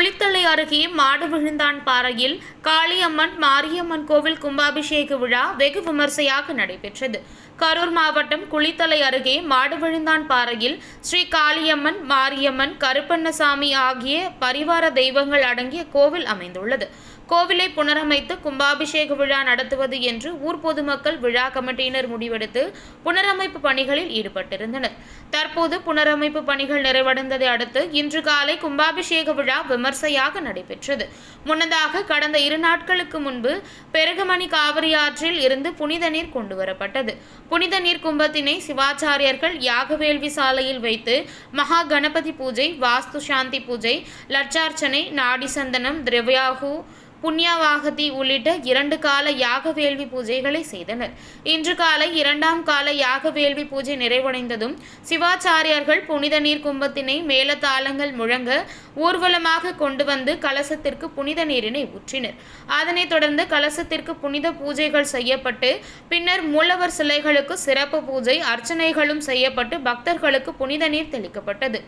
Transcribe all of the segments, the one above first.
குளித்தலை அருகே மாடு விழுந்தான் பாறையில். காளியம்மன் மாரியம்மன் கோவில் கும்பாபிஷேக விழா வெகு விமர்சையாக நடைபெற்றது. கரூர் மாவட்டம் குளித்தலை அருகே மாடு விழுந்தான் பாறையில். ஸ்ரீ காளியம்மன் மாரியம்மன் கருப்பண்ணசாமி ஆகிய பரிவார தெய்வங்கள் அடங்கிய கோவில் அமைந்துள்ளது. கோவிலை புனரமைத்து கும்பாபிஷேக விழா நடத்துவது என்று ஊர் பொதுமக்கள் விழா கமிட்டியினர் முடிவெடுத்து புனரமைப்பு பணிகளில் ஈடுபட்டிருந்தனர். தற்போது புனரமைப்பு பணிகள் நிறைவடைந்ததை அடுத்து இன்று காலை கும்பாபிஷேக விழா விமர்சையாக நடைபெற்றது. முன்னதாக கடந்த இரு நாட்களுக்கு முன்பு பெருகமணி காவிரி ஆற்றில் இருந்து புனித நீர் கொண்டு வரப்பட்டது. புனித நீர் கும்பத்தினை சிவாச்சாரியர்கள் யாகவேள்வி சாலையில் வைத்து மகா கணபதி பூஜை வாஸ்து சாந்தி பூஜை லட்சார்ச்சனை நாடி சந்தனம் திரவியாகு புண்ணியவாகதி உள்ளிட்ட இரண்டு கால யாக வேள்வி பூஜைகளை செய்தனர். இன்று காலை இரண்டாம் கால யாக வேள்வி பூஜை நிறைவடைந்ததும் சிவாச்சாரியார்கள் புனித நீர் கும்பத்தினை மேலதாளங்கள் முழங்க ஊர்வலமாக கொண்டு வந்து கலசத்திற்கு புனித நீரினை ஊற்றினர். அதனைத் தொடர்ந்து கலசத்திற்கு புனித பூஜைகள் செய்யப்பட்டு பின்னர் மூலவர் சிலைகளுக்கு சிறப்பு பூஜை அர்ச்சனைகளும் செய்யப்பட்டு பக்தர்களுக்கு புனித நீர் தெளிக்கப்பட்டது.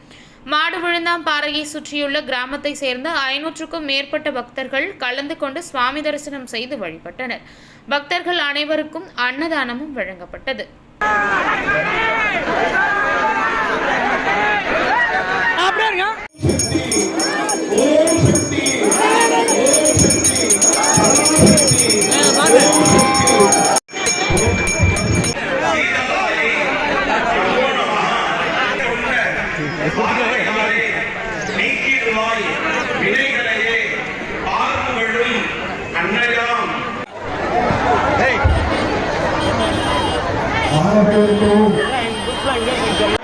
மாடு விழுந்தாம்பாறையை சுற்றியுள்ள கிராமத்தை சேர்ந்த ஐநூற்றுக்கும் மேற்பட்ட பக்தர்கள் கலந்து கொண்டு சுவாமி தரிசனம் செய்து வழிபட்டனர். பக்தர்கள் அனைவருக்கும் அன்னதானமும் வழங்கப்பட்டது. நீக்கிடுவாய் வினைகளையே ஆறுகளும் அன்னையாம் ஆரம்பிக்கும் புதுசா இங்கே போயிட்டு